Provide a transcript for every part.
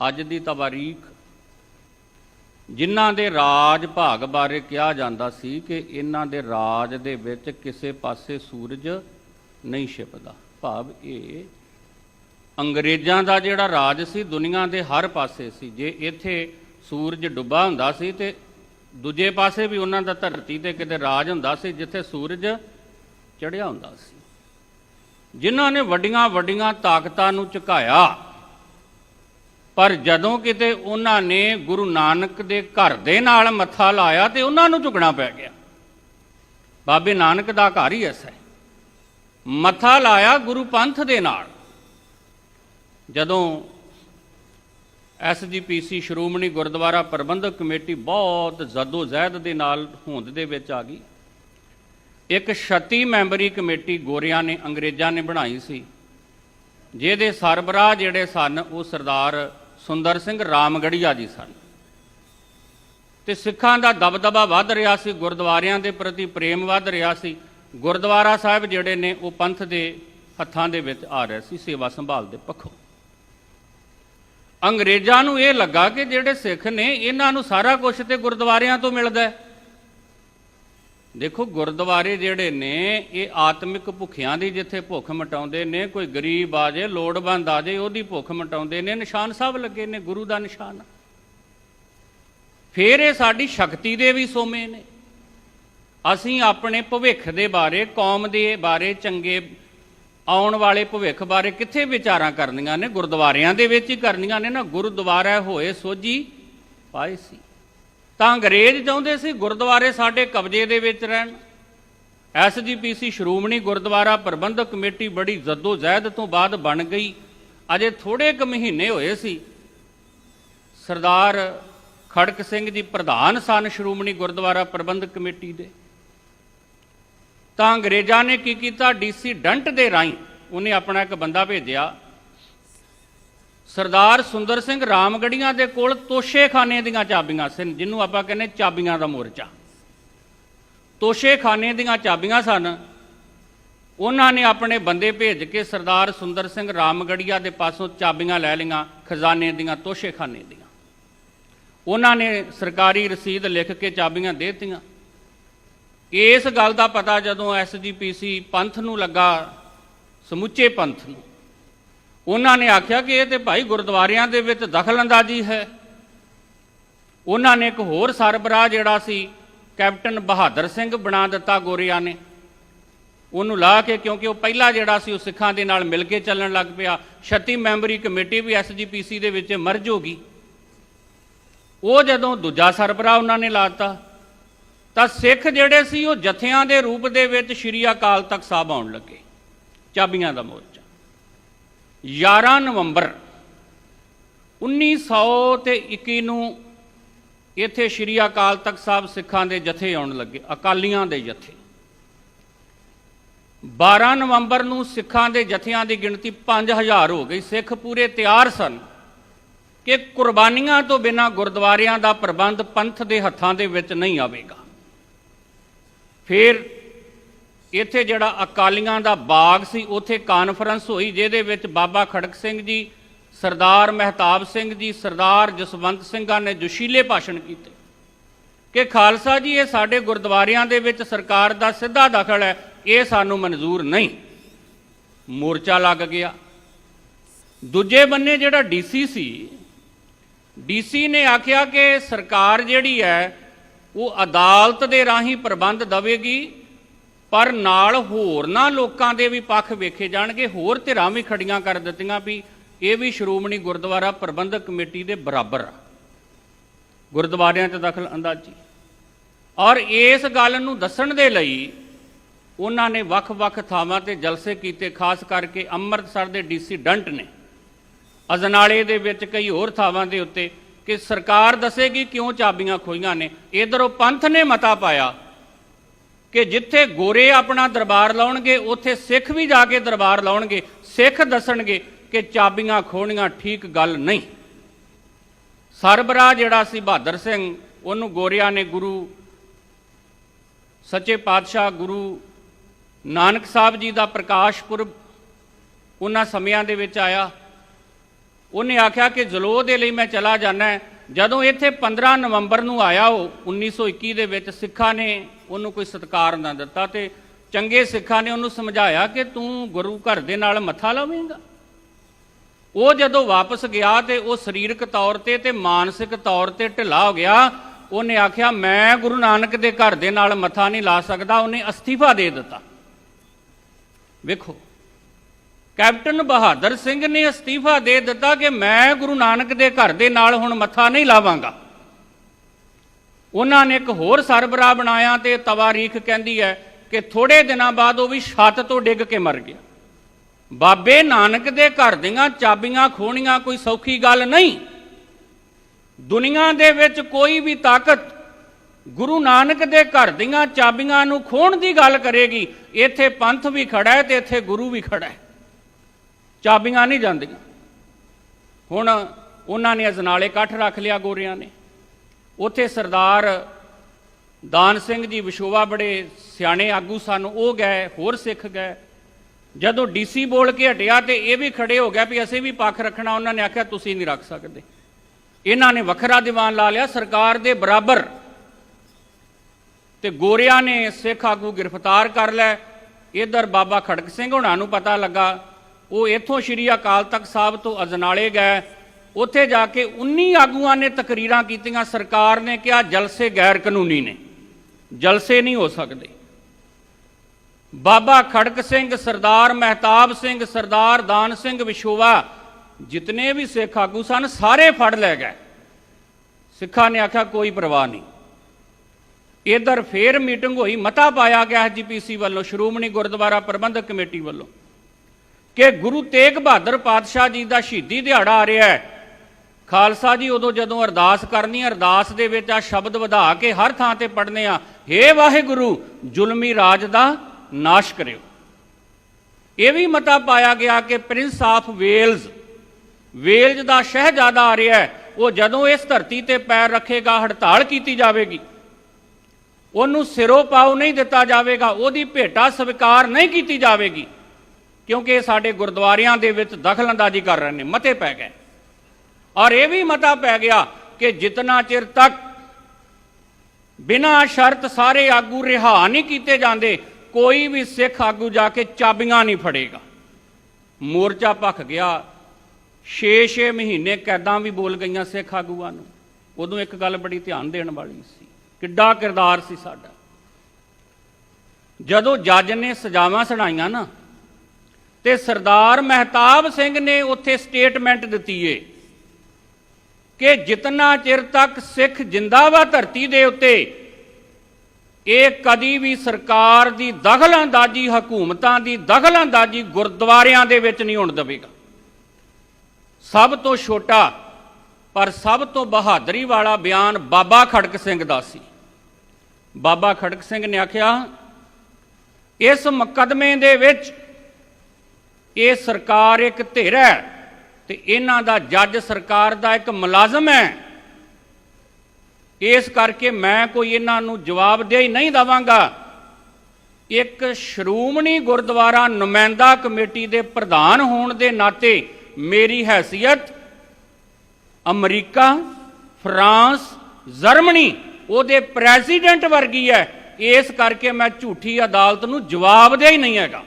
ਅੱਜ ਦੀ ਤਵਾਰੀਖ ਜਿਨ੍ਹਾਂ ਦੇ ਰਾਜ ਭਾਗ ਬਾਰੇ ਕਿਹਾ ਜਾਂਦਾ ਸੀ ਕਿ ਇਹਨਾਂ ਦੇ ਰਾਜ ਦੇ ਵਿੱਚ ਕਿਸੇ ਪਾਸੇ ਸੂਰਜ ਨਹੀਂ ਛਿਪਦਾ। ਭਾਵ ਇਹ ਅੰਗਰੇਜ਼ਾਂ ਦਾ ਜਿਹੜਾ ਰਾਜ ਸੀ, ਦੁਨੀਆ ਦੇ ਹਰ ਪਾਸੇ ਸੀ। ਜੇ ਇੱਥੇ ਸੂਰਜ ਡੁੱਬਾ ਹੁੰਦਾ ਸੀ ਤੇ ਦੂਜੇ ਪਾਸੇ ਵੀ ਉਹਨਾਂ ਦਾ ਧਰਤੀ ਤੇ ਕਿਤੇ ਰਾਜ ਹੁੰਦਾ ਸੀ, ਜਿੱਥੇ ਸੂਰਜ ਚੜ੍ਹਿਆ ਹੁੰਦਾ ਸੀ। ਜਿਨ੍ਹਾਂ ਨੇ ਵੱਡੀਆਂ ਵੱਡੀਆਂ ਤਾਕਤਾਂ ਨੂੰ ਝੁਕਾਇਆ ਪਰ ਜਦੋਂ ਕਿਤੇ ਉਹਨਾਂ ਨੇ ਗੁਰੂ ਨਾਨਕ ਦੇ ਘਰ ਦੇ ਨਾਲ ਮੱਥਾ ਲਾਇਆ ਤੇ ਉਹਨਾਂ ਨੂੰ ਝੁਕਣਾ ਪੈ ਗਿਆ। ਬਾਬੇ ਨਾਨਕ ਦਾ ਘਰ ਹੀ ਐਸਾ ਹੈ। ਮੱਥਾ ਲਾਇਆ ਗੁਰੂ ਪੰਥ ਦੇ ਨਾਲ। ਜਦੋਂ ਐਸਜੀਪੀਸੀ ਸ਼੍ਰੋਮਣੀ ਗੁਰਦੁਆਰਾ ਪ੍ਰਬੰਧਕ ਕਮੇਟੀ ਬਹੁਤ ਜ਼ਦੋ-ਜ਼ਹਿਦ ਦੇ ਨਾਲ ਹੋਂਦ ਦੇ ਵਿੱਚ ਆ ਗਈ। ਇੱਕ 36 ਮੈਂਬਰੀ ਕਮੇਟੀ ਗੋਰਿਆਂ ਨੇ, ਅੰਗਰੇਜ਼ਾਂ ਨੇ ਬਣਾਈ ਸੀ। ਜਿਹਦੇ ਸਰਬਰਾਹ ਜਿਹੜੇ ਸਨ, ਉਹ ਸਰਦਾਰ ਸੁੰਦਰ ਸਿੰਘ ਰਾਮਗੜੀਆ ਜੀ ਸਨ। ਤੇ ਸਿੱਖਾਂ ਦਾ ਦਬਦਬਾ ਵੱਧ ਰਿਹਾ ਸੀ, ਗੁਰਦੁਆਰਿਆਂ ਦੇ ਪ੍ਰਤੀ ਪ੍ਰੇਮ ਵੱਧ ਰਿਹਾ ਸੀ। ਗੁਰਦੁਆਰਾ ਸਾਹਿਬ ਜਿਹੜੇ ਨੇ, ਉਹ ਪੰਥ ਦੇ ਹੱਥਾਂ ਦੇ ਵਿੱਚ ਆ ਰਹੇ ਸੀ, ਸੇਵਾ ਸੰਭਾਲ ਦੇ ਪੱਖੋਂ। ਅੰਗਰੇਜ਼ਾਂ ਨੂੰ ਇਹ ਲੱਗਾ ਕਿ ਜਿਹੜੇ ਸਿੱਖ ਨੇ, ਇਹਨਾਂ ਨੂੰ ਸਾਰਾ ਕੁਝ ਤੇ ਗੁਰਦੁਆਰਿਆਂ ਤੋਂ ਮਿਲਦਾ ਹੈ। ਦੇਖੋ, ਗੁਰਦੁਆਰੇ ਜਿਹੜੇ ਨੇ, ਇਹ ਆਤਮਿਕ ਭੁੱਖਿਆਂ ਦੀ ਜਿੱਥੇ ਭੁੱਖ ਮਟਾਉਂਦੇ ਨੇ, ਕੋਈ ਗਰੀਬ ਆ ਜੇ, ਲੋੜਵੰਦ ਆ ਜੇ, ਉਹਦੀ ਭੁੱਖ ਮਟਾਉਂਦੇ ਨੇ, ਨਿਸ਼ਾਨ ਸਾਹਿਬ ਲੱਗੇ ਨੇ, ਗੁਰੂ ਦਾ ਨਿਸ਼ਾਨ। ਫਿਰ ਇਹ ਸਾਡੀ ਸ਼ਕਤੀ ਦੇ ਵੀ ਸੋਮੇ ਨੇ। ਅਸੀਂ ਆਪਣੇ ਭਵਿੱਖ ਦੇ ਬਾਰੇ, ਕੌਮ ਦੇ ਬਾਰੇ, ਚੰਗੇ ਆਉਣ ਵਾਲੇ ਭਵਿੱਖ ਬਾਰੇ ਕਿੱਥੇ ਵਿਚਾਰਾਂ ਕਰਨੀਆਂ ਨੇ? ਗੁਰਦੁਆਰਿਆਂ ਦੇ ਵਿੱਚ ਹੀ ਕਰਨੀਆਂ ਨੇ। ਨਾ ਗੁਰਦੁਆਰਾ ਹੋਏ ਸੋਝੀ ਪਾਏ ਸੀ। ਤਾਂ ਅੰਗਰੇਜ਼ ਚਾਹੁੰਦੇ ਸੀ ਗੁਰਦੁਆਰੇ ਸਾਡੇ ਕਬਜ਼ੇ ਦੇ ਵਿੱਚ ਰਹਿਣ। ਐਸਜੀਪੀਸੀ ਸ਼੍ਰੋਮਣੀ ਗੁਰਦੁਆਰਾ ਪ੍ਰਬੰਧਕ ਕਮੇਟੀ ਬੜੀ ਜ਼ੱਦੋ-ਜ਼ਹਿਦ ਤੋਂ ਬਾਅਦ ਬਣ ਗਈ। ਅਜੇ ਥੋੜੇ ਕੁ ਮਹੀਨੇ ਹੋਏ ਸੀ। ਸਰਦਾਰ ਖੜਕ ਸਿੰਘ ਜੀ ਪ੍ਰਧਾਨ ਸਨ ਸ਼੍ਰੋਮਣੀ ਗੁਰਦੁਆਰਾ ਪ੍ਰਬੰਧਕ ਕਮੇਟੀ ਦੇ। ਤਾਂ ਅੰਗਰੇਜ਼ਾਂ ਨੇ ਕੀ ਕੀਤਾ? ਡੀਸੀ ਡੰਟ ਦੇ ਰਾਹੀਂ ਉਹਨੇ ਆਪਣਾ ਇੱਕ ਬੰਦਾ ਭੇਜਿਆ। ਸਰਦਾਰ ਸੁੰਦਰ ਸਿੰਘ ਰਾਮਗੜੀਆਂ ਦੇ ਕੋਲ ਤੋਸ਼ੇਖਾਨੇ ਦੀਆਂ ਚਾਬੀਆਂ ਸਨ, ਜਿਹਨੂੰ ਆਪਾਂ ਕਹਿੰਦੇ ਚਾਬੀਆਂ ਦਾ ਮੋਰਚਾ। ਤੋਸ਼ੇਖਾਨੇ ਦੀਆਂ ਚਾਬੀਆਂ ਸਨ। ਉਹਨਾਂ ਨੇ ਆਪਣੇ ਬੰਦੇ ਭੇਜ ਕੇ ਸਰਦਾਰ ਸੁੰਦਰ ਸਿੰਘ ਰਾਮਗੜੀਆ ਦੇ ਪਾਸੋਂ ਚਾਬੀਆਂ ਲੈ ਲਈਆਂ, ਖਜ਼ਾਨੇ ਦੀਆਂ, ਤੋਸ਼ੇਖਾਨੇ ਦੀਆਂ। ਉਹਨਾਂ ਨੇ ਸਰਕਾਰੀ ਰਸੀਦ ਲਿਖ ਕੇ ਚਾਬੀਆਂ ਦੇ ਦਿੱਤੀਆਂ। ਇਸ ਗੱਲ ਦਾ ਪਤਾ ਜਦੋਂ ਐਸਜੀਪੀਸੀ ਪੰਥ ਨੂੰ ਲੱਗਾ, ਸਮੁੱਚੇ ਪੰਥ ਨੂੰ ਉਹਨਾਂ ਨੇ ਆਖਿਆ ਕਿ ਇਹ ਤੇ ਭਾਈ ਗੁਰਦੁਆਰਿਆਂ ਦੇ ਵਿੱਚ ਦਖਲਅੰਦਾਜ਼ੀ ਹੈ। ਉਹਨਾਂ ਨੇ ਇੱਕ ਹੋਰ ਸਰਬਰਾਹ ਜਿਹੜਾ ਸੀ, ਕੈਪਟਨ ਬਹਾਦਰ ਸਿੰਘ ਬਣਾ ਦਿੱਤਾ ਗੋਰਿਆਂ ਨੇ। ਉਹਨੂੰ ਲਾ ਕੇ ਕਿਉਂਕਿ ਉਹ ਪਹਿਲਾ ਜਿਹੜਾ ਸੀ, ਉਹ ਸਿੱਖਾਂ ਦੇ ਨਾਲ ਮਿਲ ਕੇ ਚੱਲਣ ਲੱਗ ਪਿਆ। 36 ਮੈਂਬਰੀ ਕਮੇਟੀ ਵੀ ਐਸਜੀਪੀਸੀ ਦੇ ਵਿੱਚ ਮਰਜ ਹੋ ਗਈ ਉਹ ਜਦੋਂ ਦੂਜਾ ਸਰਬਰਾਹ ਉਹਨਾਂ ਨੇ ਲਾਤਾ ਤਾਂ ਸਿੱਖ ਜਿਹੜੇ ਸੀ, ਉਹ ਜਥਿਆਂ ਦੇ ਰੂਪ ਦੇ ਵਿੱਚ ਸ਼੍ਰੀ ਅਕਾਲ ਤਖਤ ਸਾਹਿਬ ਆਉਣ ਲੱਗੇ, ਚਾਬੀਆਂ ਦਾ ਮੋਲ 11 ਨਵੰਬਰ 1900 ਤੇ 21 ਨੂੰ ਇੱਥੇ ਸ਼੍ਰੀ ਅਕਾਲ ਤਖਤ ਸਾਹਿਬ ਸਿੱਖਾਂ ਦੇ ਜਥੇ ਆਉਣ ਲੱਗੇ, ਅਕਾਲੀਆਂ ਦੇ ਜਥੇ। 12 ਨਵੰਬਰ ਨੂੰ ਸਿੱਖਾਂ ਦੇ ਜਥਿਆਂ ਦੀ ਗਿਣਤੀ 5000 ਹੋ ਗਈ। ਸਿੱਖ ਪੂਰੇ ਤਿਆਰ ਸਨ ਕਿ ਕੁਰਬਾਨੀਆਂ ਤੋਂ ਬਿਨਾ ਗੁਰਦੁਆਰਿਆਂ ਦਾ ਪ੍ਰਬੰਧ ਪੰਥ ਦੇ ਹੱਥਾਂ ਦੇ ਵਿੱਚ ਨਹੀਂ ਆਵੇਗਾ। ਫਿਰ ਇੱਥੇ ਜਿਹੜਾ ਅਕਾਲੀਆਂ ਦਾ ਬਾਗ ਸੀ, ਉੱਥੇ ਕਾਨਫਰੰਸ ਹੋਈ, ਜਿਹਦੇ ਵਿੱਚ ਬਾਬਾ ਖੜਕ ਸਿੰਘ ਜੀ, ਸਰਦਾਰ ਮਹਿਤਾਬ ਸਿੰਘ ਜੀ, ਸਰਦਾਰ ਜਸਵੰਤ ਸਿੰਘਾਂ ਨੇ ਜੋਸ਼ੀਲੇ ਭਾਸ਼ਣ ਕੀਤੇ। ਕਿ ਖਾਲਸਾ ਜੀ, ਇਹ ਸਾਡੇ ਗੁਰਦੁਆਰਿਆਂ ਦੇ ਵਿੱਚ ਸਰਕਾਰ ਦਾ ਸਿੱਧਾ ਦਖਲ ਹੈ, ਇਹ ਸਾਨੂੰ ਮਨਜ਼ੂਰ ਨਹੀਂ। ਮੋਰਚਾ ਲੱਗ ਗਿਆ। ਦੂਜੇ ਬੰਨੇ ਜਿਹੜਾ ਡੀਸੀ ਸੀ ਡੀਸੀ ਨੇ ਆਖਿਆ ਕਿ ਸਰਕਾਰ ਜਿਹੜੀ ਹੈ, ਉਹ ਅਦਾਲਤ ਦੇ ਰਾਹੀਂ ਪ੍ਰਬੰਧ ਦਵੇਗੀ ਪਰ ਨਾਲ ਹੋਰਨਾਂ ਲੋਕਾਂ ਦੇ ਵੀ ਪੱਖ ਵੇਖੇ ਜਾਣਗੇ। ਹੋਰ ਧਿਰਾਂ ਵੀ ਖੜੀਆਂ ਕਰ ਦਿੱਤੀਆਂ ਵੀ ਇਹ ਵੀ ਸ਼੍ਰੋਮਣੀ ਗੁਰਦੁਆਰਾ ਪ੍ਰਬੰਧਕ ਕਮੇਟੀ ਦੇ ਬਰਾਬਰ ਆ। ਗੁਰਦੁਆਰਿਆਂ 'ਚ ਦਖਲ ਅੰਦਾਜ਼ੀ। ਔਰ ਇਸ ਗੱਲ ਨੂੰ ਦੱਸਣ ਦੇ ਲਈ ਉਹਨਾਂ ਨੇ ਵੱਖ-ਵੱਖ ਥਾਵਾਂ ਤੇ ਜਲਸੇ ਕੀਤੇ, ਖਾਸ ਕਰਕੇ ਅੰਮ੍ਰਿਤਸਰ ਦੇ ਡੀਸੀ ਡੰਟ ਨੇ। ਅਜਨਾਲੇ ਦੇ ਵਿੱਚ ਕਈ ਹੋਰ ਥਾਵਾਂ ਦੇ ਉੱਤੇ ਕਿ ਸਰਕਾਰ ਦੱਸੇਗੀ ਕਿਉਂ ਚਾਬੀਆਂ ਖੋਈਆਂ ਨੇ। ਇਧਰੋਂ ਪੰਥ ਨੇ ਮਤਾ ਪਾਇਆ ਕਿ ਜਿੱਥੇ ਗੋਰੇ ਆਪਣਾ ਦਰਬਾਰ ਲਾਉਣਗੇ, ਉੱਥੇ ਸਿੱਖ ਵੀ ਜਾ ਕੇ ਦਰਬਾਰ ਲਾਉਣਗੇ, ਸਿੱਖ ਦੱਸਣਗੇ ਕਿ ਚਾਬੀਆਂ ਖੋਣੀਆਂ ਠੀਕ ਗੱਲ ਨਹੀਂ। ਸਰਬਰਾਹ ਜਿਹੜਾ ਸੀ ਬਹਾਦਰ ਸਿੰਘ, ਉਹਨੂੰ ਗੋਰਿਆਂ ਨੇ ਗੁਰੂ ਸੱਚੇ ਪਾਤਸ਼ਾਹ ਗੁਰੂ ਨਾਨਕ ਸਾਹਿਬ ਜੀ ਦਾ ਪ੍ਰਕਾਸ਼ ਪੁਰਬ ਉਹਨਾਂ ਸਮਿਆਂ ਦੇ ਵਿੱਚ ਆਇਆ। ਉਹਨੇ ਆਖਿਆ ਕਿ ਜਲੋ ਦੇ ਲਈ ਮੈਂ ਚਲਾ ਜਾਣਾ ਜਦੋਂ ਇੱਥੇ 15 ਨਵੰਬਰ ਨੂੰ ਆਇਆ ਉਹ 1921 ਦੇ ਵਿੱਚ ਸਿੱਖਾਂ ਨੇ ਉਹਨੂੰ ਕੋਈ ਸਤਿਕਾਰ ਨਾ ਦਿੱਤਾ ਤੇ ਚੰਗੇ ਸਿੱਖਾਂ ਨੇ ਉਹਨੂੰ ਸਮਝਾਇਆ ਕਿ ਤੂੰ ਗੁਰੂ ਘਰ ਦੇ ਨਾਲ ਮੱਥਾ ਲਾਵੇਂਗਾ। ਉਹ ਜਦੋਂ ਵਾਪਸ ਗਿਆ ਤੇ ਉਹ ਸਰੀਰਕ ਤੌਰ ਤੇ ਤੇ ਮਾਨਸਿਕ ਤੌਰ ਤੇ ਢਿੱਲਾ ਹੋ ਗਿਆ, ਉਹਨੇ ਆਖਿਆ, ਮੈਂ ਗੁਰੂ ਨਾਨਕ ਦੇ ਘਰ ਦੇ ਨਾਲ ਮੱਥਾ ਨਹੀਂ ਲਾ ਸਕਦਾ। ਉਹਨੇ ਅਸਤੀਫਾ ਦੇ ਦਿੱਤਾ। ਵੇਖੋ ਕੈਪਟਨ ਬਹਾਦਰ ਸਿੰਘ ਨੇ ਅਸਤੀਫਾ ਦੇ ਦਿੱਤਾ ਕਿ ਮੈਂ ਗੁਰੂ ਨਾਨਕ ਦੇ ਘਰ ਦੇ ਨਾਲ ਹੁਣ ਮੱਥਾ ਨਹੀਂ ਲਾਵਾਂਗਾ। ਉਹਨਾਂ ਨੇ ਇੱਕ ਹੋਰ ਸਰਬਰਾਹ ਬਣਾਇਆ ਤੇ ਤਵਾਰੀਖ ਕਹਿੰਦੀ ਹੈ ਕਿ ਥੋੜੇ ਦਿਨਾਂ ਬਾਅਦ ਉਹ ਵੀ ਛੱਤ ਤੋਂ ਡਿੱਗ ਕੇ ਮਰ ਗਿਆ। ਬਾਬੇ ਨਾਨਕ ਦੇ ਘਰ ਦੀਆਂ ਚਾਬੀਆਂ ਖੋਣੀਆਂ ਕੋਈ ਸੌਖੀ ਗੱਲ ਨਹੀਂ। ਦੁਨੀਆ ਦੇ ਵਿੱਚ ਕੋਈ ਵੀ ਤਾਕਤ ਗੁਰੂ ਨਾਨਕ ਦੇ ਘਰ ਦੀਆਂ ਚਾਬੀਆਂ ਨੂੰ ਖੋਣ ਦੀ ਗੱਲ ਕਰੇਗੀ। ਇੱਥੇ ਪੰਥ ਵੀ ਖੜਾ ਹੈ ਤੇ ਇੱਥੇ ਗੁਰੂ ਵੀ ਖੜਾ ਹੈ। ਚਾਬੀਆਂ ਨਹੀਂ ਜਾਂਦੀਆਂ। ਹੁਣ ਉਹਨਾਂ ਨੇ ਅਜਨਾਲੇ ਇਕੱਠ ਰੱਖ ਲਿਆ ਗੋਰਿਆਂ ਨੇ। ਉੱਥੇ ਸਰਦਾਰ ਦਾਨ ਸਿੰਘ ਜੀ ਵਿਸ਼ੋਵਾ ਬੜੇ ਸਿਆਣੇ ਆਗੂ ਸਨ, ਉਹ ਗਏ, ਹੋਰ ਸਿੱਖ ਗਏ। ਜਦੋਂ ਡੀਸੀ ਬੋਲ ਕੇ ਹਟਿਆ ਤੇ ਇਹ ਵੀ ਖੜੇ ਹੋ ਗਿਆ ਵੀ ਅਸੀਂ ਵੀ ਪੱਖ ਰੱਖਣਾ, ਉਹਨਾਂ ਨੇ ਆਖਿਆ, ਤੁਸੀਂ ਨਹੀਂ ਰੱਖ ਸਕਦੇ। ਇਹਨਾਂ ਨੇ ਵੱਖਰਾ ਦੀਵਾਨ ਲਾ ਲਿਆ, ਸਰਕਾਰ ਦੇ ਬਰਾਬਰ। ਤੇ ਗੋਰਿਆਂ ਨੇ ਸਿੱਖ ਆਗੂ ਗ੍ਰਿਫਤਾਰ ਕਰ ਲੈ ਇਧਰ ਬਾਬਾ ਖੜਕ ਸਿੰਘ ਹੁਣਾਂ ਨੂੰ ਪਤਾ ਲੱਗਾ ਉਹ ਇੱਥੋਂ ਸ਼੍ਰੀ ਅਕਾਲ ਤਖਤ ਸਾਹਿਬ ਤੋਂ ਅਜਨਾਲੇ ਗਏ। ਉੱਥੇ ਜਾ ਕੇ 19 ਆਗੂਆਂ ਨੇ ਤਕਰੀਰਾਂ ਕੀਤੀਆਂ। ਸਰਕਾਰ ਨੇ ਕਿਹਾ, ਜਲਸੇ ਗੈਰ ਕਾਨੂੰਨੀ ਨੇ। ਜਲਸੇ ਨਹੀਂ ਹੋ ਸਕਦੇ। ਬਾਬਾ ਖੜਕ ਸਿੰਘ, ਸਰਦਾਰ ਮਹਿਤਾਬ ਸਿੰਘ, ਸਰਦਾਰ ਦਾਨ ਸਿੰਘ ਵਿਸ਼ੋਵਾ, ਜਿਤਨੇ ਵੀ ਸਿੱਖ ਆਗੂ ਸਨ, ਸਾਰੇ ਫੜ ਲੈ ਗਏ। ਸਿੱਖਾਂ ਨੇ ਆਖਿਆ, ਕੋਈ ਪਰਵਾਹ ਨਹੀਂ। ਇਧਰ ਫੇਰ ਮੀਟਿੰਗ ਹੋਈ। ਮਤਾ ਪਾਇਆ ਗਿਆ ਜੀਪੀਸੀ ਵੱਲੋਂ, ਸ਼੍ਰੋਮਣੀ ਗੁਰਦੁਆਰਾ ਪ੍ਰਬੰਧਕ ਕਮੇਟੀ ਵੱਲੋਂ। ਕਿ ਗੁਰੂ ਤੇਗ ਬਹਾਦਰ ਪਾਤਸ਼ਾਹ ਜੀ ਦਾ ਸ਼ਹੀਦੀ ਦਿਹਾੜਾ ਆ ਰਿਹਾ ਹੈ। ਖਾਲਸਾ ਜੀ ਉਦੋਂ ਜਦੋਂ ਅਰਦਾਸ ਕਰਨੀ, ਅਰਦਾਸ ਦੇ ਵਿੱਚ ਆ ਸ਼ਬਦ ਵਧਾ ਕੇ ਹਰ ਥਾਂ ਤੇ ਪੜ੍ਹਨੇ ਆ हे ਵਾਹਿਗੁਰੂ, ਜ਼ੁਲਮੀ ਰਾਜ ਦਾ ਨਾਸ਼ ਕਰਿਓ। ਇਹ ਵੀ ਮਤਾ ਪਾਇਆ ਗਿਆ ਕਿ ਪ੍ਰਿੰਸ ਆਫ ਵੇਲਜ਼ ਵੇਲਜ਼ ਦਾ ਸ਼ਹਿਜ਼ਾਦਾ ਆ ਰਿਹਾ ਹੈ। ਉਹ ਜਦੋਂ ਇਸ ਧਰਤੀ ਤੇ ਪੈਰ ਰੱਖੇਗਾ, ਹੜਤਾਲ ਕੀਤੀ ਜਾਵੇਗੀ। ਉਹਨੂੰ ਸਿਰੋਂ ਪਾਉ ਨਹੀਂ ਦਿੱਤਾ ਜਾਵੇਗਾ, ਉਹਦੀ ਭੇਟਾ ਸਵੀਕਾਰ ਨਹੀਂ ਕੀਤੀ ਜਾਵੇਗੀ। ਕਿਉਂਕਿ ਇਹ ਸਾਡੇ ਗੁਰਦੁਆਰਿਆਂ ਦੇ ਵਿੱਚ ਦਖਲਅੰਦਾਜ਼ੀ ਕਰ ਰਹੇ ਨੇ ਮਤੇ ਪੈ ਗਏ। ਔਰ ਇਹ ਵੀ ਮਤਾ ਪੈ ਗਿਆ ਕਿ ਜਿਤਨਾ ਚਿਰ ਤੱਕ ਬਿਨਾਂ ਸ਼ਰਤ ਸਾਰੇ ਆਗੂ ਰਿਹਾ ਨਹੀਂ ਕੀਤੇ ਜਾਂਦੇ, ਕੋਈ ਵੀ ਸਿੱਖ ਆਗੂ ਜਾ ਕੇ ਚਾਬੀਆਂ ਨਹੀਂ ਫੜੇਗਾ। ਮੋਰਚਾ ਭਖ ਗਿਆ 6-6 ਮਹੀਨੇ ਕੈਦਾਂ ਵੀ ਬੋਲ ਗਈਆਂ ਸਿੱਖ ਆਗੂਆਂ ਨੂੰ। ਉਦੋਂ ਇੱਕ ਗੱਲ ਬੜੀ ਧਿਆਨ ਦੇਣ ਵਾਲੀ ਸੀ, ਕਿੱਡਾ ਕਿਰਦਾਰ ਸੀ ਸਾਡਾ। ਜਦੋਂ ਜੱਜ ਨੇ ਸਜ਼ਾਵਾਂ ਸੁਣਾਈਆਂ ਨਾ ਤੇ ਸਰਦਾਰ ਮਹਿਤਾਬ ਸਿੰਘ ਨੇ ਉੱਥੇ ਸਟੇਟਮੈਂਟ ਦਿੱਤੀ ਏ ਕਿ ਜਿਤਨਾ ਚਿਰ ਤੱਕ ਸਿੱਖ ਜਿੰਦਾਵਾ ਧਰਤੀ ਦੇ ਉੱਤੇ ਇਹ ਕਦੀ ਵੀ ਸਰਕਾਰ ਦੀ ਦਖਲਅੰਦਾਜ਼ੀ, ਹਕੂਮਤਾਂ ਦੀ ਦਖਲਅੰਦਾਜ਼ੀ ਗੁਰਦੁਆਰਿਆਂ ਦੇ ਵਿੱਚ ਨਹੀਂ ਹੋਣ ਦੇਵੇਗਾ। ਸਭ ਤੋਂ ਛੋਟਾ ਪਰ ਸਭ ਤੋਂ ਬਹਾਦਰੀ ਵਾਲਾ ਬਿਆਨ ਬਾਬਾ ਖੜਕ ਸਿੰਘ ਦਾ ਸੀ। ਬਾਬਾ ਖੜਕ ਸਿੰਘ ਨੇ ਆਖਿਆ, ਇਸ ਮੁਕੱਦਮੇ ਦੇ ਵਿੱਚ ਇਹ ਸਰਕਾਰ ਇੱਕ ਧਿਰ ਹੈ ਤੇ ਇਹਨਾਂ ਦਾ ਜੱਜ ਸਰਕਾਰ ਦਾ ਇੱਕ ਮੁਲਾਜ਼ਮ ਹੈ। ਇਸ ਕਰਕੇ ਮੈਂ ਕੋਈ ਇਹਨਾਂ ਨੂੰ ਜਵਾਬਦੇਹੀ ਨਹੀਂ ਦਵਾਂਗਾ। ਇੱਕ ਸ਼੍ਰੋਮਣੀ ਗੁਰਦੁਆਰਾ ਨੁਮਾਇੰਦਾ ਕਮੇਟੀ ਦੇ ਪ੍ਰਧਾਨ ਹੋਣ ਦੇ ਨਾਤੇ ਮੇਰੀ ਹੈਸੀਅਤ ਅਮਰੀਕਾ, ਫਰਾਂਸ, ਜਰਮਨੀ ਉਹਦੇ ਪ੍ਰੈਜ਼ੀਡੈਂਟ ਵਰਗੀ ਹੈ। ਇਸ ਕਰਕੇ ਮੈਂ ਝੂਠੀ ਅਦਾਲਤ ਨੂੰ ਜਵਾਬਦੇਹੀ ਨਹੀਂ ਹੈਗਾ।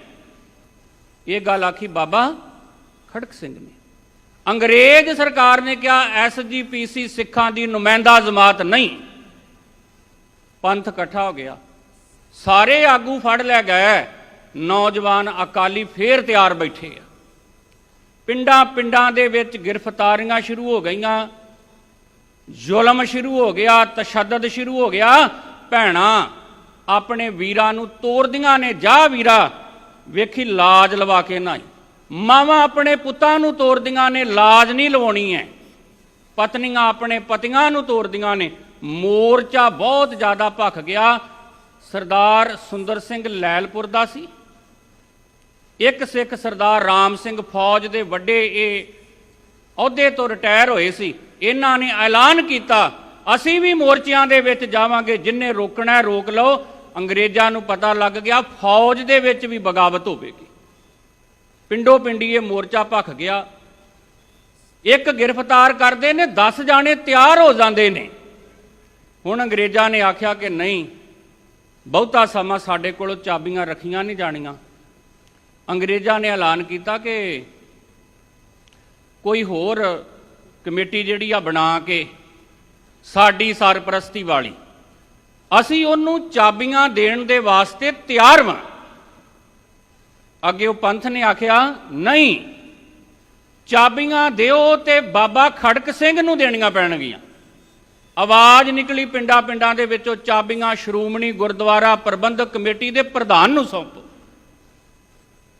ਇਹ ਗੱਲ ਆਖੀ, ਬਾਬਾ ਖੜਕ ਸਿੰਘ ਨੇ। ਅੰਗਰੇਜ਼ ਸਰਕਾਰ ਨੇ ਕਿਹਾ ਐਸਜੀਪੀਸੀ ਸਿੱਖਾਂ ਦੀ ਨੁਮਾਇੰਦਾ ਜਮਾਤ ਨਹੀਂ। ਪੰਥ ਇਕੱਠਾ ਹੋ ਗਿਆ। ਸਾਰੇ ਆਗੂ ਫੜ ਲੈ ਗਏ। ਨੌਜਵਾਨ ਅਕਾਲੀ ਫੇਰ ਤਿਆਰ ਬੈਠੇ ਆ। ਪਿੰਡਾਂ ਪਿੰਡਾਂ ਦੇ ਵਿੱਚ ਗ੍ਰਿਫਤਾਰੀਆਂ ਸ਼ੁਰੂ ਹੋ ਗਈਆਂ। ਜ਼ੁਲਮ ਸ਼ੁਰੂ ਹੋ ਗਿਆ, ਤਸ਼ੱਦਦ ਸ਼ੁਰੂ ਹੋ ਗਿਆ। ਭੈਣਾ, ਆਪਣੇ ਵੀਰਾਂ ਨੂੰ ਤੋੜਦੀਆਂ ਨੇ। ਜਾ ਵੀਰਾ ਵੇਖੀ ਲਾਜ ਲਵਾ ਕੇ ਨਾ ਮਾਵਾਂ ਆਪਣੇ ਪੁੱਤਾਂ ਨੂੰ ਤੋਰਦੀਆਂ ਨੇ, ਲਾਜ ਨਹੀਂ ਲਵਾਉਣੀ ਹੈ ਪਤਨੀਆਂ ਆਪਣੇ ਪਤੀਆਂ ਨੂੰ ਤੋਰਦੀਆਂ ਨੇ। ਮੋਰਚਾ ਬਹੁਤ ਜ਼ਿਆਦਾ ਭਖ ਗਿਆ। ਸਰਦਾਰ ਸੁੰਦਰ ਸਿੰਘ ਲੈਲਪੁਰ ਦਾ ਸੀ। ਇੱਕ ਸਿੱਖ ਸਰਦਾਰ ਰਾਮ ਸਿੰਘ ਫੌਜ ਦੇ ਵੱਡੇ ਇਹ ਅਹੁਦੇ ਤੋਂ ਰਿਟਾਇਰ ਹੋਏ ਸੀ। ਇਹਨਾਂ ਨੇ ਐਲਾਨ ਕੀਤਾ, ਅਸੀਂ ਵੀ ਮੋਰਚਿਆਂ ਦੇ ਵਿੱਚ ਜਾਵਾਂਗੇ, ਜਿੰਨੇ ਰੋਕਣਾ ਰੋਕ ਲਓ। ਅੰਗਰੇਜ਼ਾਂ ਨੂੰ ਪਤਾ ਲੱਗ ਗਿਆ ਫੌਜ ਦੇ ਵਿੱਚ ਵੀ ਬਗਾਵਤ ਹੋਵੇਗੀ। ਪਿੰਡੋ ਪਿੰਡੀ ਇਹ ਮੋਰਚਾ ਭਖ ਗਿਆ। ਇੱਕ ਗ੍ਰਿਫਤਾਰ ਕਰਦੇ ਨੇ 10 ਜਾਣੇ ਤਿਆਰ ਹੋ ਜਾਂਦੇ ਨੇ। ਹੁਣ ਅੰਗਰੇਜ਼ਾਂ ਨੇ ਆਖਿਆ ਕਿ ਨਹੀਂ, ਬਹੁਤਾ ਸਮਾਂ ਸਾਡੇ ਕੋਲੋਂ ਚਾਬੀਆਂ ਰੱਖੀਆਂ ਨਹੀਂ ਜਾਣੀਆਂ। ਅੰਗਰੇਜ਼ਾਂ ਨੇ ਐਲਾਨ ਕੀਤਾ ਕਿ ਕੋਈ ਹੋਰ ਕਮੇਟੀ ਜਿਹੜੀ ਆ ਬਣਾ ਕੇ ਸਾਡੀ ਸਰਪ੍ਰਸਤੀ ਵਾਲੀ ਅਸੀਂ ਉਹਨੂੰ ਚਾਬੀਆਂ ਦੇਣ ਦੇ ਵਾਸਤੇ ਤਿਆਰ ਵਾਂ। ਅੱਗੇ ਉਹ ਪੰਥ ਨੇ ਆਖਿਆ, ਨਹੀਂ, ਚਾਬੀਆਂ ਦਿਓ ਤੇ ਬਾਬਾ ਖੜਕ ਸਿੰਘ ਨੂੰ ਦੇਣੀਆਂ ਪੈਣਗੀਆਂ। ਆਵਾਜ਼ ਨਿਕਲੀ ਪਿੰਡਾਂ ਪਿੰਡਾਂ ਦੇ ਵਿੱਚੋਂ ਚਾਬੀਆਂ ਸ਼੍ਰੋਮਣੀ ਗੁਰਦੁਆਰਾ ਪ੍ਰਬੰਧਕ ਕਮੇਟੀ ਦੇ ਪ੍ਰਧਾਨ ਨੂੰ ਸੌਂਪੋ।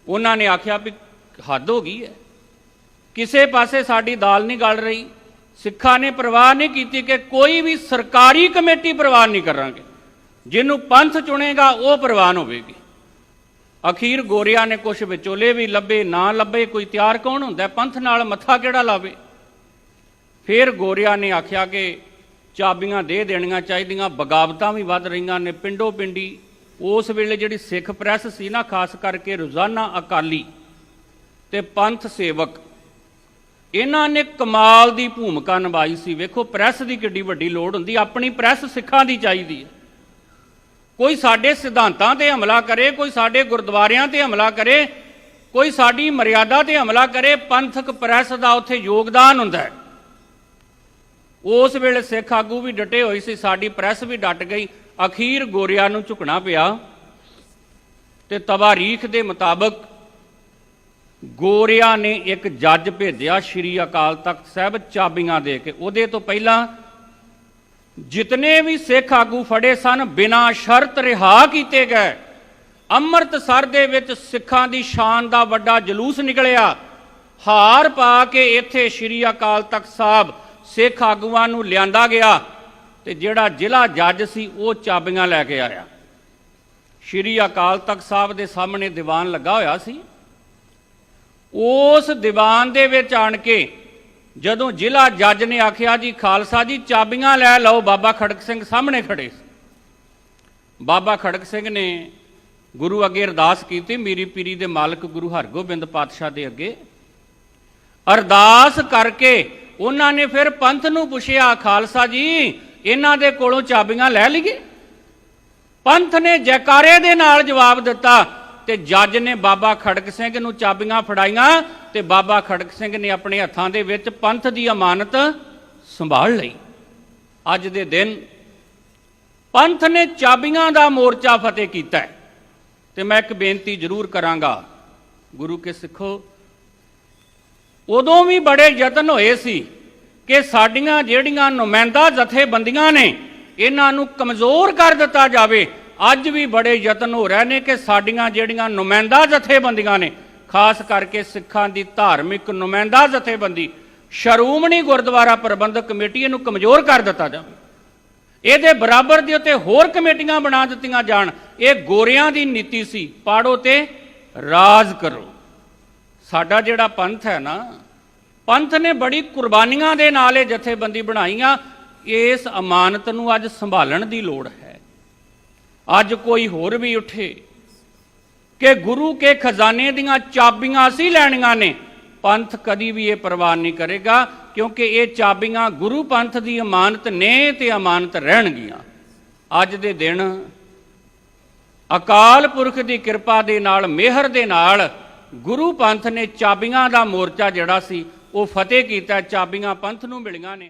ਉਹਨਾਂ ਨੇ ਆਖਿਆ ਵੀ ਹੱਦ ਹੋ ਗਈ ਹੈ। ਕਿਸੇ ਪਾਸੇ ਸਾਡੀ ਦਾਲ ਨਹੀਂ ਗਲ ਰਹੀ। ਸਿੱਖਾਂ ਨੇ ਪ੍ਰਵਾਹ ਨਹੀਂ ਕੀਤੀ ਕਿ ਕੋਈ ਵੀ ਸਰਕਾਰੀ ਕਮੇਟੀ ਪ੍ਰਵਾਨ ਨਹੀਂ ਕਰਾਂਗੇ। ਜਿਹਨੂੰ ਪੰਥ ਚੁਣੇਗਾ, ਉਹ ਪ੍ਰਵਾਨ ਹੋਵੇਗੀ। ਅਖੀਰ ਗੋਰਿਆਂ ਨੇ ਕੁਝ ਵਿਚੋਲੇ ਵੀ ਲੱਭੇ, ਨਾ ਲੱਭੇ, ਕੋਈ ਤਿਆਰ ਕੌਣ ਹੁੰਦਾ? ਪੰਥ ਨਾਲ ਮੱਥਾ ਕਿਹੜਾ ਲਾਵੇ? ਫਿਰ ਗੋਰਿਆਂ ਨੇ ਆਖਿਆ ਕਿ ਚਾਬੀਆਂ ਦੇ ਦੇਣੀਆਂ ਚਾਹੀਦੀਆਂ, ਬਗਾਵਤਾਂ ਵੀ ਵੱਧ ਰਹੀਆਂ ਨੇ ਪਿੰਡੋ ਪਿੰਡੀ। ਉਸ ਵੇਲੇ ਜਿਹੜੀ ਸਿੱਖ ਪ੍ਰੈਸ ਸੀ ਨਾ, ਖਾਸ ਕਰਕੇ ਰੋਜ਼ਾਨਾ ਅਕਾਲੀ ਤੇ ਪੰਥ ਸੇਵਕ ਇਹਨਾਂ ਨੇ ਕਮਾਲ ਦੀ ਭੂਮਿਕਾ ਨਿਭਾਈ ਸੀ। ਵੇਖੋ, ਪ੍ਰੈਸ ਦੀ ਕਿੱਡੀ ਵੱਡੀ ਲੋੜ ਹੁੰਦੀ। ਆਪਣੀ ਪ੍ਰੈਸ ਸਿੱਖਾਂ ਦੀ ਚਾਹੀਦੀ ਹੈ। ਕੋਈ ਸਾਡੇ ਸਿਧਾਂਤਾਂ ਤੇ ਹਮਲਾ ਕਰੇ, ਕੋਈ ਸਾਡੇ ਗੁਰਦੁਆਰਿਆਂ ਤੇ ਹਮਲਾ ਕਰੇ, ਕੋਈ ਸਾਡੀ ਮਰਿਆਦਾ ਤੇ ਹਮਲਾ ਕਰੇ, ਪੰਥਕ ਪ੍ਰੈਸ ਦਾ ਉੱਥੇ ਯੋਗਦਾਨ ਹੁੰਦਾ ਹੈ। ਉਸ ਵੇਲੇ ਸਿੱਖ ਆਗੂ ਵੀ ਡਟੇ ਹੋਏ ਸੀ, ਸਾਡੀ ਪ੍ਰੈਸ ਵੀ ਡਟ ਗਈ। ਅਖੀਰ ਗੋਰਿਆਂ ਨੂੰ ਝੁਕਣਾ ਪਿਆ ਤੇ ਤਵਾਰੀਖ ਦੇ ਮੁਤਾਬਕ ਗੋਰਿਆ ਨੇ ਇੱਕ ਜੱਜ ਭੇਜਿਆ ਸ਼੍ਰੀ ਅਕਾਲ ਤਖਤ ਸਾਹਿਬ ਚਾਬੀਆਂ ਦੇ ਕੇ। ਉਹਦੇ ਤੋਂ ਪਹਿਲਾਂ ਜਿਤਨੇ ਵੀ ਸਿੱਖ ਆਗੂ ਫੜੇ ਸਨ, ਬਿਨਾਂ ਸ਼ਰਤ ਰਿਹਾ ਕੀਤੇ ਗਏ। ਅੰਮ੍ਰਿਤਸਰ ਦੇ ਵਿੱਚ ਸਿੱਖਾਂ ਦੀ ਸ਼ਾਨ ਦਾ ਵੱਡਾ ਜਲੂਸ ਨਿਕਲਿਆ। ਹਾਰ ਪਾ ਕੇ ਇੱਥੇ ਸ਼੍ਰੀ ਅਕਾਲ ਤਖਤ ਸਾਹਿਬ ਸਿੱਖ ਆਗੂਆਂ ਨੂੰ ਲਿਆਂਦਾ ਗਿਆ ਤੇ ਜਿਹੜਾ ਜ਼ਿਲ੍ਹਾ ਜੱਜ ਸੀ, ਉਹ ਚਾਬੀਆਂ ਲੈ ਕੇ ਆਇਆ। ਸ਼੍ਰੀ ਅਕਾਲ ਤਖਤ ਸਾਹਿਬ ਦੇ ਸਾਹਮਣੇ ਦੀਵਾਨ ਲੱਗਾ ਹੋਇਆ ਸੀ। ਉਸ ਦੀਵਾਨ ਦੇ ਵਿੱਚ ਆਣ ਕੇ ਜਦੋਂ ਜ਼ਿਲ੍ਹਾ ਜੱਜ ਨੇ ਆਖਿਆ, ਜੀ ਖਾਲਸਾ ਜੀ, ਚਾਬੀਆਂ ਲੈ ਲਓ। ਬਾਬਾ ਖੜਕ ਸਿੰਘ ਸਾਹਮਣੇ ਖੜੇ ਸੀ। ਬਾਬਾ ਖੜਕ ਸਿੰਘ ਨੇ ਗੁਰੂ ਅੱਗੇ ਅਰਦਾਸ ਕੀਤੀ, ਮੀਰੀ ਪੀਰੀ ਦੇ ਮਾਲਕ ਗੁਰੂ ਹਰਗੋਬਿੰਦ ਪਾਤਸ਼ਾਹ ਦੇ ਅੱਗੇ। ਅਰਦਾਸ ਕਰਕੇ ਉਹਨਾਂ ਨੇ ਫਿਰ ਪੰਥ ਨੂੰ ਪੁੱਛਿਆ, ਖਾਲਸਾ ਜੀ, ਇਹਨਾਂ ਦੇ ਕੋਲੋਂ ਚਾਬੀਆਂ ਲੈ ਲਈਏ? ਪੰਥ ਨੇ ਜੈਕਾਰੇ ਦੇ ਨਾਲ ਜਵਾਬ ਦਿੱਤਾ ਤੇ ਜੱਜ ਨੇ ਬਾਬਾ ਖੜਕ ਸਿੰਘ ਨੂੰ ਚਾਬੀਆਂ ਫੜਾਈਆਂ ਤੇ ਬਾਬਾ ਖੜਕ ਸਿੰਘ ਨੇ ਆਪਣੇ ਹੱਥਾਂ ਦੇ ਵਿੱਚ ਪੰਥ ਦੀ ਅਮਾਨਤ ਸੰਭਾਲ ਲਈ। ਅੱਜ ਦੇ ਦਿਨ ਪੰਥ ਨੇ ਚਾਬੀਆਂ ਦਾ ਮੋਰਚਾ ਫਤਿਹ ਕੀਤਾ ਹੈ। ਤੇ ਮੈਂ ਇੱਕ ਬੇਨਤੀ ਜ਼ਰੂਰ ਕਰਾਂਗਾ, ਗੁਰੂ ਕੇ ਸਿੱਖੋ, ਉਦੋਂ ਵੀ ਬੜੇ ਯਤਨ ਹੋਏ ਸੀ ਕਿ ਸਾਡੀਆਂ ਜਿਹੜੀਆਂ ਨੁਮਾਇੰਦਾ ਜਥੇਬੰਦੀਆਂ ਨੇ, ਇਹਨਾਂ ਨੂੰ ਕਮਜ਼ੋਰ ਕਰ ਦਿੱਤਾ ਜਾਵੇ ਅੱਜ ਵੀ ਬੜੇ ਯਤਨ ਹੋ ਰਹੇ ਨੇ ਕਿ ਸਾਡੀਆਂ ਜਿਹੜੀਆਂ ਨੁਮਾਇੰਦਾ ਜਥੇਬੰਦੀਆਂ ਨੇ, ਖਾਸ ਕਰਕੇ ਸਿੱਖਾਂ ਦੀ ਧਾਰਮਿਕ ਨੁਮਾਇੰਦਾ ਜਥੇਬੰਦੀ, ਸ਼੍ਰੋਮਣੀ ਗੁਰਦੁਆਰਾ ਪ੍ਰਬੰਧਕ ਕਮੇਟੀ ਇਹਨੂੰ ਕਮਜ਼ੋਰ ਕਰ ਦਿੱਤਾ ਜਾਵੇ। ਇਹਦੇ ਬਰਾਬਰ ਦੇ ਉੱਤੇ ਹੋਰ ਕਮੇਟੀਆਂ ਬਣਾ ਦਿੱਤੀਆਂ ਜਾਣ, ਇਹ ਗੋਰਿਆਂ ਦੀ ਨੀਤੀ ਸੀ, ਪਾੜੋ ਤੇ ਰਾਜ ਕਰੋ। ਸਾਡਾ ਜਿਹੜਾ ਪੰਥ ਹੈ ਨਾ, ਪੰਥ ਨੇ ਬੜੀ ਕੁਰਬਾਨੀਆਂ ਦੇ ਨਾਲ ਇਹ ਜਥੇਬੰਦੀ ਬਣਾਈਆਂ, ਇਸ ਅਮਾਨਤ ਨੂੰ ਅੱਜ ਸੰਭਾਲਣ ਦੀ ਲੋੜ ਹੈ। ਅੱਜ ਕੋਈ ਹੋਰ ਵੀ ਉੱਠੇ। ਕਿ ਗੁਰੂ ਕੇ ਖਜ਼ਾਨੇ ਦੀਆਂ ਚਾਬੀਆਂ ਅਸੀਂ ਲੈਣੀਆਂ ਨੇ। ਪੰਥ ਕਦੀ ਵੀ ਇਹ ਪ੍ਰਵਾਨ ਨਹੀਂ ਕਰੇਗਾ, ਕਿਉਂਕਿ ਇਹ ਚਾਬੀਆਂ ਗੁਰੂ ਪੰਥ ਦੀ ਅਮਾਨਤ ਨੇ ਤੇ ਅਮਾਨਤ ਰਹਿਣਗੀਆਂ। ਅੱਜ ਦੇ ਦਿਨ ਅਕਾਲ ਪੁਰਖ ਦੀ ਕਿਰਪਾ ਦੇ ਨਾਲ, ਮਿਹਰ ਦੇ ਨਾਲ ਗੁਰੂ ਪੰਥ ਨੇ ਚਾਬੀਆਂ ਦਾ ਮੋਰਚਾ ਜਿਹੜਾ ਸੀ, ਉਹ ਫਤਿਹ ਕੀਤਾ, ਚਾਬੀਆਂ ਪੰਥ ਨੂੰ ਮਿਲੀਆਂ ਨੇ।